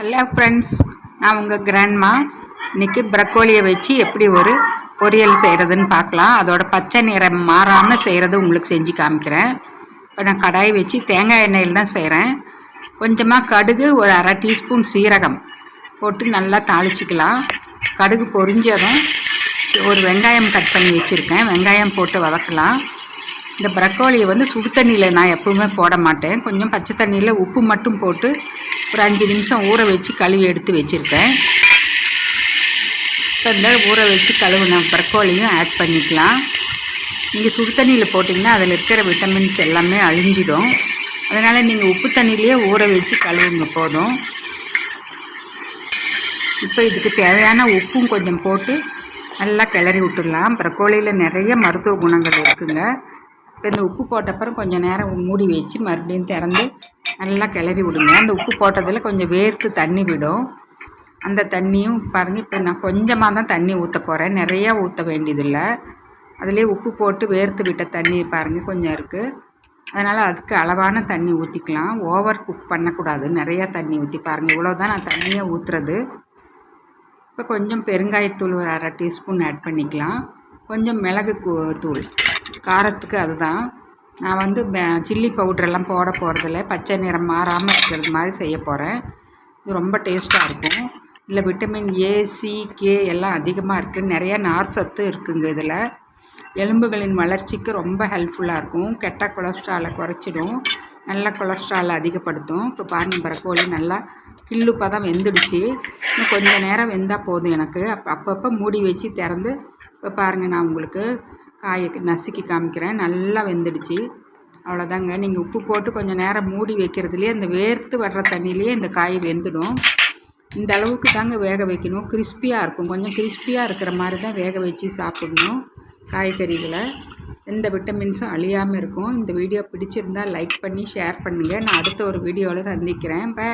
Hello friends நான் உங்கள் grandma இன்னைக்கு ப்ரக்கோலியை வச்சு எப்படி ஒரு பொரியல் செய்கிறதுன்னு பார்க்கலாம். அதோட பச்சை நிறம் மாறாமல் செய்கிறது உங்களுக்கு செஞ்சு காமிக்கிறேன். இப்போ நான் கடாய் வச்சு தேங்காய் எண்ணெயில் தான் செய்கிறேன் கொஞ்சமாக கடுகு ஒரு அரை டீஸ்பூன் சீரகம் போட்டு நல்லா தாளிச்சிக்கலாம். கடுகு பொரிஞ்சதும் ஒரு வெங்காயம் கட் பண்ணி வச்சுருக்கேன். வெங்காயம் போட்டு வதக்கலாம். இந்த ப்ரக்கோலியை வந்து சுடு தண்ணியில் நான் எப்பவுமே போட மாட்டேன். கொஞ்சம் பச்சை தண்ணியில் உப்பு மட்டும் போட்டு ஒரு அஞ்சு நிமிஷம் ஊற வச்சு கழுவி எடுத்து வச்சுருக்கேன். இப்போ இந்த ஊற வச்சு கழுவின ப்ரக்கோலியும் ஆட் பண்ணிக்கலாம். நீங்கள் சுடு தண்ணியில் போட்டிங்கன்னா அதில் இருக்கிற விட்டமின்ஸ் எல்லாமே அழிஞ்சிடும். அதனால் நீங்கள் உப்பு தண்ணியிலேயே ஊற வச்சு கழுவுங்க போதும். இப்போ இதுக்கு தேவையான உப்பும் கொஞ்சம் போட்டு நல்லா கிளறி விட்டுடலாம். ப்ரக்கோலியில் நிறைய மருத்துவ குணங்கள் இருக்குங்க. இப்போ இந்த உப்பு போட்டப்புறம் கொஞ்சம் நேரம் மூடி வச்சு மறுபடியும் திறந்து நல்லா கிளறி விடுங்க. அந்த உப்பு போட்டதில் கொஞ்சம் வேர்த்து தண்ணி விடும். அந்த தண்ணியும் பாருங்கள் இப்போ நான் கொஞ்சமாக தான் தண்ணி ஊற்ற போகிறேன் நிறையா ஊற்ற வேண்டியதில்லை. அதிலே உப்பு போட்டு வேர்த்து விட்ட தண்ணி பாருங்கள் கொஞ்சம் இருக்குது அதனால் அதுக்கு அளவான தண்ணி ஊற்றிக்கலாம் ஓவர் குக் பண்ணக்கூடாது. நிறையா தண்ணி ஊற்றி பாருங்கள் இவ்வளோ தான் நான் தண்ணியை ஊற்றுறது இப்போ கொஞ்சம் பெருங்காயத்தூள் அரை டீஸ்பூன் ஆட் பண்ணிக்கலாம். கொஞ்சம் மிளகு தூள் காரத்துக்கு அதுதான். நான் வந்து சில்லி பவுட்ரெல்லாம் போட போகிறதில்ல பச்சை நிறம் மாறாமல் இருக்கிறது மாதிரி செய்ய போகிறேன் இது ரொம்ப டேஸ்ட்டாக இருக்கும். இதில் விட்டமின் ஏ சி கே எல்லாம் அதிகமாக இருக்குது நிறைய நார் சத்து இருக்குங்க இதில். எலும்புகளின் வளர்ச்சிக்கு ரொம்ப ஹெல்ப்ஃபுல்லாக இருக்கும். கெட்ட கொலஸ்ட்ராலை குறைச்சிடும். நல்ல கொலஸ்ட்ராலை அதிகப்படுத்தும். இப்போ பாருங்கள் பரக்கோழி நல்லா கிள்ளு பதம் வெந்துடுச்சு. இன்னும் கொஞ்சம் நேரம் வெந்தால் போதும் எனக்கு. அப் அப்பப்போ மூடி வச்சு திறந்து இப்போ பாருங்கள் நான் உங்களுக்கு காயை நசுக்கி காமிக்கிறேன். நல்லா வெந்துடுச்சு. அவ்வளோதாங்க. நீங்கள் உப்பு போட்டு கொஞ்சம் நேரம் மூடி வைக்கிறதுலேயே அந்த வேர்த்து வர்ற தண்ணியிலேயே இந்த காய் வெந்துடும். இந்த அளவுக்கு தாங்க வேக வைக்கணும். கிறிஸ்பியாக இருக்கும். கொஞ்சம் கிறிஸ்பியாக இருக்கிற மாதிரி தான் வேக வச்சு சாப்பிடணும் காய்கறிகளை. எந்த விட்டமின்ஸும் அழியாமல் இருக்கும். இந்த வீடியோ பிடிச்சிருந்தா லைக் பண்ணி ஷேர் பண்ணுங்கள் நான் அடுத்த ஒரு வீடியோவில் சந்திக்கிறேன். பை